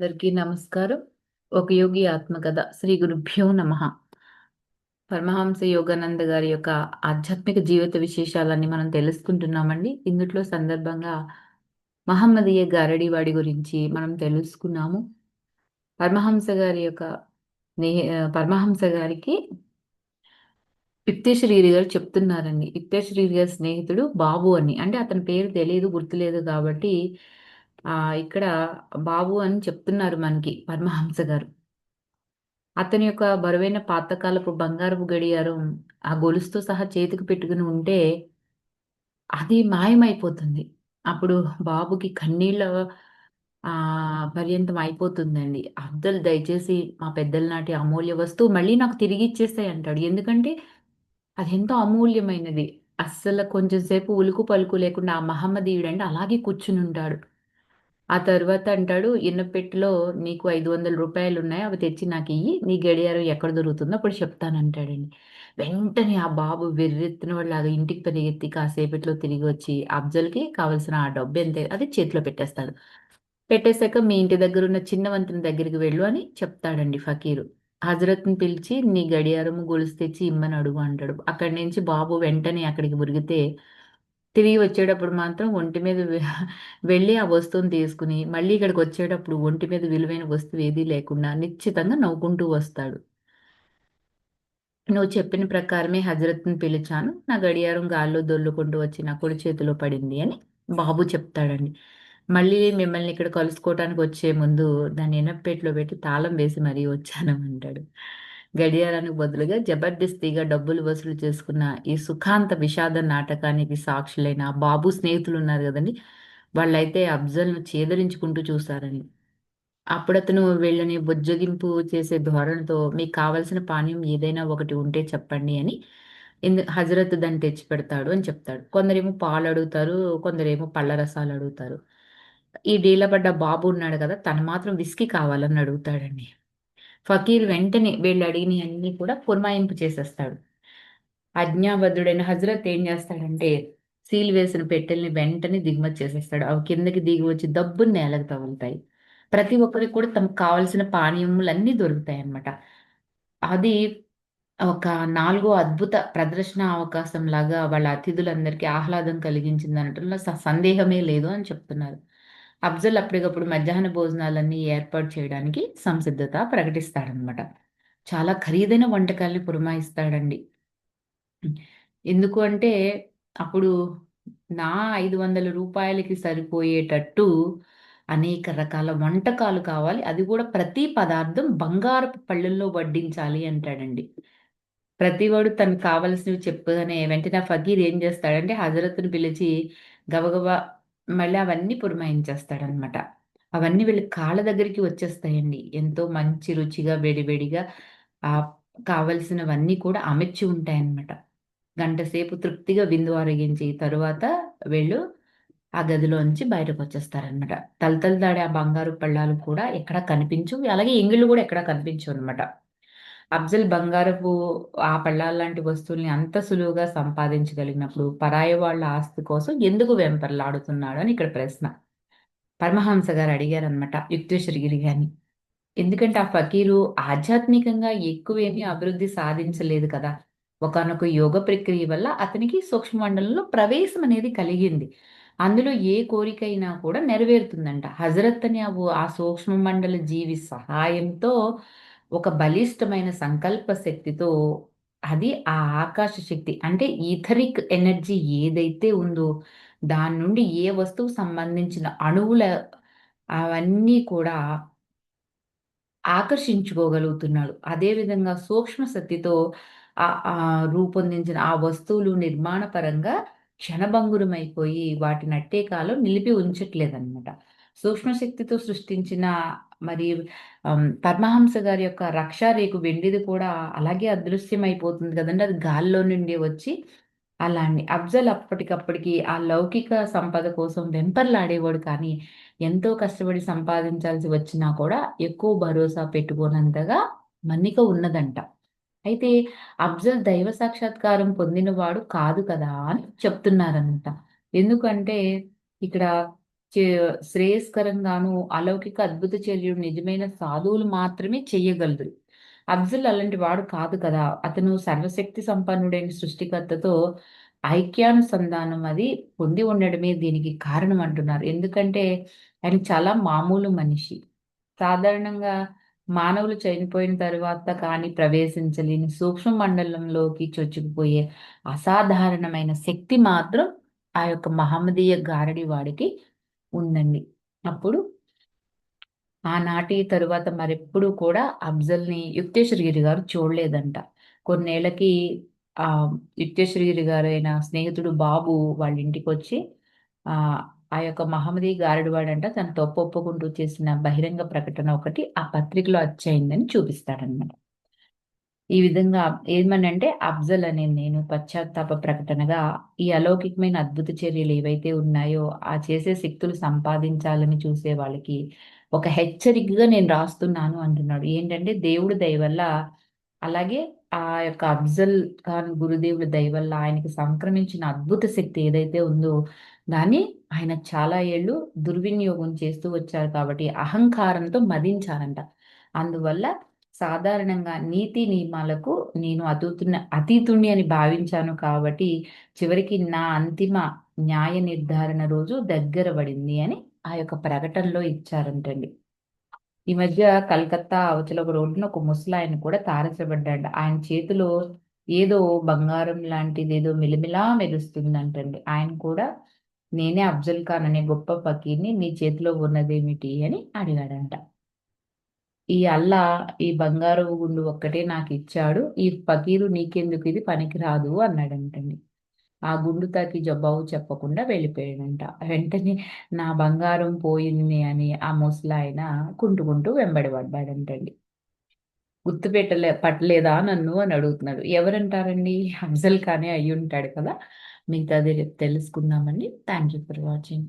అందరికీ నమస్కారం. ఒక యోగి ఆత్మకథ శ్రీ గురుభ్యో నమ. పరమహంస యోగానంద గారి యొక్క ఆధ్యాత్మిక జీవిత విశేషాలన్నీ మనం తెలుసుకుంటున్నామండి. ఇందుట్లో సందర్భంగా మహమ్మదీయ గారడివాడి గురించి మనం తెలుసుకున్నాము. పరమహంస గారి యొక్క పరమహంస గారికి పిప్తేశ్వరీరి గారు చెప్తున్నారండి. పిప్తేశ్వరీరి గారి స్నేహితుడు బాబు అని. అంటే అతని పేరు తెలియదు గుర్తులేదు కాబట్టి ఆ ఇక్కడ బాబు అని చెప్తున్నారు మనకి పరమహంస గారు. అతని యొక్క బరువైన పాతకాలపు బంగారపు గడియారం ఆ గొలుసుతో సహా చేతికి పెట్టుకుని ఉంటే అది మాయమైపోతుంది. అప్పుడు బాబుకి కన్నీళ్ళ పర్యంతం అయిపోతుందండి. అబ్దుల్ దయచేసి మా పెద్దల నాటి అమూల్య వస్తువు మళ్ళీ నాకు తిరిగి ఇచ్చేస్తాయి అంటాడు. ఎందుకంటే అది ఎంతో అమూల్యమైనది. అస్సలు కొంచెం సేపు ఉలుకు పలుకు లేకుండా ఆ మహమ్మదీయుడు అంటే అలాగే కూర్చుని ఉంటాడు. ఆ తర్వాత అంటాడు ఇన్నపెట్టులో నీకు ఐదు వందల రూపాయలు ఉన్నాయి అవి తెచ్చి నాకు ఇయ్యి నీ గడియారం ఎక్కడ దొరుకుతుందో అప్పుడు చెప్తానంటాడండి వెంటనే ఆ బాబు వెర్రెత్తిన వాళ్ళలాగా ఇంటికి పరిగెత్తి కాసేపట్లో తిరిగి వచ్చి అబ్జల్కి కావలసిన ఆ డబ్బు ఎంత? అది చేతిలో పెట్టేస్తాడు పెట్టేశాక మీ ఇంటి దగ్గర ఉన్న చిన్న వంతుని దగ్గరికి వెళ్ళు అని చెప్తాడండి ఫకీరు. హజరత్ని పిలిచి నీ గడియారము గొలుసు తెచ్చి ఇమ్మని అడుగు అంటాడు. అక్కడి నుంచి బాబు వెంటనే అక్కడికి ఉరిగితే తిరిగి వచ్చేటప్పుడు మాత్రం ఒంటి మీద వెళ్ళి ఆ వస్తువుని తీసుకుని మళ్ళీ ఇక్కడికి వచ్చేటప్పుడు ఒంటి మీద విలువైన వస్తువు ఏదీ లేకుండా నిశ్చితంగా నవ్వుకుంటూ వస్తాడు. నువ్వు చెప్పిన ప్రకారమే హజరత్ని పిలిచాను. నా గడియారం గాల్లో దొల్లుకుంటూ వచ్చి నా కుడి చేతిలో పడింది అని బాబు చెప్తాడండి. మళ్ళీ మిమ్మల్ని ఇక్కడ కలుసుకోవటానికి వచ్చే ముందు దాన్ని ఎనప్పేట్లో పెట్టి తాళం వేసి మరీ వచ్చాను అంటాడు. గడియారానికి బదులుగా జబర్దస్తిగా డబ్బులు వసూలు చేసుకున్న ఈ సుఖాంత విషాద నాటకానికి సాక్షులైన బాబు స్నేహితులు ఉన్నారు కదండి. వాళ్ళైతే అఫ్జల్ను చేదరించుకుంటూ చూశారని అప్పుడు అతను వీళ్ళని బుజ్జగింపు చేసే ధోరణితో మీకు కావలసిన పానీయం ఏదైనా ఒకటి ఉంటే చెప్పండి అని ఎందు హజరత్ దాన్ని తెచ్చి పెడతాడు అని చెప్తాడు. కొందరేమో పాలు అడుగుతారు కొందరేమో పళ్ళ రసాలు అడుగుతారు. ఈ డీలబడ్డ బాబు ఉన్నాడు కదా తను మాత్రం విస్కీ కావాలని అడుగుతాడండి. ఫకీర్ వెంటనే వీళ్ళు అడిగిన అన్ని కూడా పురమాయింపు చేసేస్తాడు. అజ్ఞాబద్ధుడైన హజరత్ ఏం చేస్తాడంటే సీల్ వేసిన పెట్టెల్ని వెంటనే దిగుమతి చేసేస్తాడు. అవి కిందకి దిగి వచ్చి దబ్బుని నేలకు తగులుతాయి. ప్రతి ఒక్కరికి కూడా తమకు కావలసిన పానీయములన్నీ దొరుకుతాయి అన్నమాట అది ఒక నాలుగో అద్భుత ప్రదర్శన అవకాశం లాగా వాళ్ళ అతిథులందరికీ ఆహ్లాదం కలిగించింది అనటంలో సందేహమే లేదు అని చెప్తున్నారు. అఫ్జల్ అప్పటికప్పుడు మధ్యాహ్న భోజనాలన్నీ ఏర్పాటు చేయడానికి సంసిద్ధత ప్రకటిస్తాడనమాట చాలా ఖరీదైన వంటకాల్ని పురమాయిస్తాడండి. ఎందుకు అంటే అప్పుడు నా ఐదు వందల రూపాయలకి సరిపోయేటట్టు అనేక రకాల వంటకాలు కావాలి. అది కూడా ప్రతి పదార్థం బంగారపు పళ్ళల్లో వడ్డించాలి అంటాడండి. ప్రతివాడు తనకు కావలసినవి చెప్పగానే వెంటనే ఫకీర్ ఏం చేస్తాడంటే హజరత్ను పిలిచి గబగబా మళ్ళీ అవన్నీ పురమాయించేస్తాడనమాట. అవన్నీ వీళ్ళ కాళ్ళ దగ్గరికి వచ్చేస్తాయండి. ఎంతో మంచి రుచిగా వేడివేడిగా ఆ కావలసినవన్నీ కూడా అమర్చి ఉంటాయన్నమాట గంట సేపు తృప్తిగా విందు ఆరగించి తరువాత వీళ్ళు ఆ గదిలోంచి బయటకు వచ్చేస్తారనమాట. తలతలదాడే ఆ బంగారు పళ్ళాలు కూడా ఎక్కడ కనిపించు అలాగే ఎంగిళ్ళు కూడా ఎక్కడ కనిపించు అనమాట. అఫ్జల్ బంగారపు ఆ పళ్ళాల లాంటి వస్తువుల్ని అంత సులువుగా సంపాదించగలిగినప్పుడు పరాయ వాళ్ళ ఆస్తి కోసం ఎందుకు వెంపర్లాడుతున్నాడు అని ఇక్కడ ప్రశ్న. పరమహంస గారు అడిగారనమాట యుక్తేశ్వరగిరి గారిని. ఎందుకంటే ఆ ఫకీరు ఆధ్యాత్మికంగా ఎక్కువేమీ అభివృద్ధి సాధించలేదు కదా. ఒకనొక యోగ ప్రక్రియ వల్ల అతనికి సూక్ష్మమండలంలో ప్రవేశం అనేది కలిగింది. అందులో ఏ కోరికైనా కూడా నెరవేరుతుందంట. హజరత్ అని ఆ సూక్ష్మ మండల జీవి సహాయంతో ఒక బలిష్టమైన సంకల్ప శక్తితో అది ఆ ఆకాశ శక్తి అంటే ఈథరిక్ ఎనర్జీ ఏదైతే ఉందో దాని నుండి ఏ వస్తువు సంబంధించిన అణువుల అవన్నీ కూడా ఆకర్షించుకోగలుగుతున్నాడు. అదేవిధంగా సూక్ష్మ శక్తితో రూపొందించిన ఆ వస్తువులు నిర్మాణపరంగా క్షణభంగురమైపోయి వాటి నట్టే కాలం నిలిపి ఉంచట్లేదన్నమాట. సూక్ష్మశక్తితో సృష్టించిన మరి పరమహంస గారి యొక్క రక్ష రేకు వెండిది కూడా అలాగే అదృశ్యమైపోతుంది కదండి. అది గాల్లో నుండి వచ్చి అలాంటి అఫ్జల్ అప్పటికప్పటికి ఆ లౌకిక సంపద కోసం వెంపర్లాడేవాడు. కానీ ఎంతో కష్టపడి సంపాదించాల్సి వచ్చినా కూడా ఎక్కువ భరోసా పెట్టుకోనంతగా మన్నిక ఉన్నదంట. అయితే అఫ్జల్ దైవ సాక్షాత్కారం పొందినవాడు కాదు కదా అని చెప్తున్నారనమాట. ఎందుకంటే ఇక్కడ శ్రేయస్కరంగాను అలౌకిక అద్భుత చర్యలు నిజమైన సాధువులు మాత్రమే చెయ్యగలరు అఫ్జుల్ అలాంటి వాడు కాదు కదా. అతను సర్వశక్తి సంపన్నుడైన సృష్టికర్తతో ఐక్యానుసంధానం అది పొంది ఉండడమే దీనికి కారణం అంటున్నారు. ఎందుకంటే ఆయన చాలా మామూలు మనిషి. సాధారణంగా మానవులు చనిపోయిన తర్వాత కానీ ప్రవేశించలేని సూక్ష్మ మండలంలోకి చొచ్చుకుపోయే అసాధారణమైన శక్తి మాత్రం ఆ యొక్క మహమ్మదీయ గారడి వాడికి ఉందండి. అప్పుడు ఆనాటి తరువాత మరెప్పుడు కూడా అఫ్జల్ని యుక్తేశ్వరగిరి గారు చూడలేదంట. కొన్నేళ్ళకి ఆ యుక్తేశ్వరగిరి గారు అయిన స్నేహితుడు బాబు వాళ్ళ ఇంటికి వచ్చి ఆ ఆ యొక్క మహమ్మదీ గారడివాడంట తన తప్పు ఒప్పుకుంటూ చేసిన బహిరంగ ప్రకటన ఒకటి ఆ పత్రికలో వచ్చయిందని చూపిస్తాడనమాట ఈ విధంగా ఏమనంటే అఫ్జల్ అనే నేను పశ్చాత్తాప ప్రకటనగా ఈ అలౌకికమైన అద్భుత చర్యలు ఏవైతే ఉన్నాయో ఆ చేసే శక్తులు సంపాదించాలని చూసే వాళ్ళకి ఒక హెచ్చరికగా నేను రాస్తున్నాను అంటున్నాడు. ఏంటంటే దేవుడు దయ వల్ల అలాగే ఆ యొక్క అఫ్జల్ ఖాన్ గురుదేవుడి దయ వల్ల ఆయనకి సంక్రమించిన అద్భుత శక్తి ఏదైతే ఉందో దాన్ని ఆయన చాలా ఏళ్ళు దుర్వినియోగం చేస్తూ వచ్చారు కాబట్టి అహంకారంతో మదించారంట. అందువల్ల సాధారణంగా నీతి నియమాలకు నేను అతుతున్న అతీతుణ్ణి అని భావించాను కాబట్టి చివరికి నా అంతిమ న్యాయ నిర్ధారణ రోజు దగ్గర పడింది అని ఆ యొక్క ప్రకటనలో ఇచ్చారంటండి. ఈ మధ్య కలకత్తా అవతల ఒక రోడ్డున ఒక ముసలాయన కూడా తారసపడ్డాడు. ఆయన చేతిలో ఏదో బంగారం లాంటిది ఏదో మిలిమిలా మెరుస్తుందంటండి. ఆయన కూడా నేనే అఫ్జల్ ఖాన్ అనే గొప్ప ఫకీర్ని నీ చేతిలో ఉన్నదేమిటి? అని అడిగాడంట. ఈ అల్లా ఈ బంగారు గుండు ఒక్కటే నాకు ఇచ్చాడు. ఈ ఫకీరు నీకెందుకు? ఇది పనికిరాదు అన్నాడంటండి. ఆ గుండు తాకి జబ్బావు చెప్పకుండా వెళ్ళిపోయాడంట. వెంటనే నా బంగారం పోయింది అని ఆ ముసలాయన కుంటుకుంటూ వెంబడి పడ్డాడంటండి గుర్తు పెట్టలే పట్టలేదా నన్ను అని అడుగుతున్నాడు. ఎవరంటారండి? అఫ్జల్ ఖానే అయ్యి ఉంటాడు కదా. మిగతాది రేపు తెలుసుకుందామండి. Thank you for watching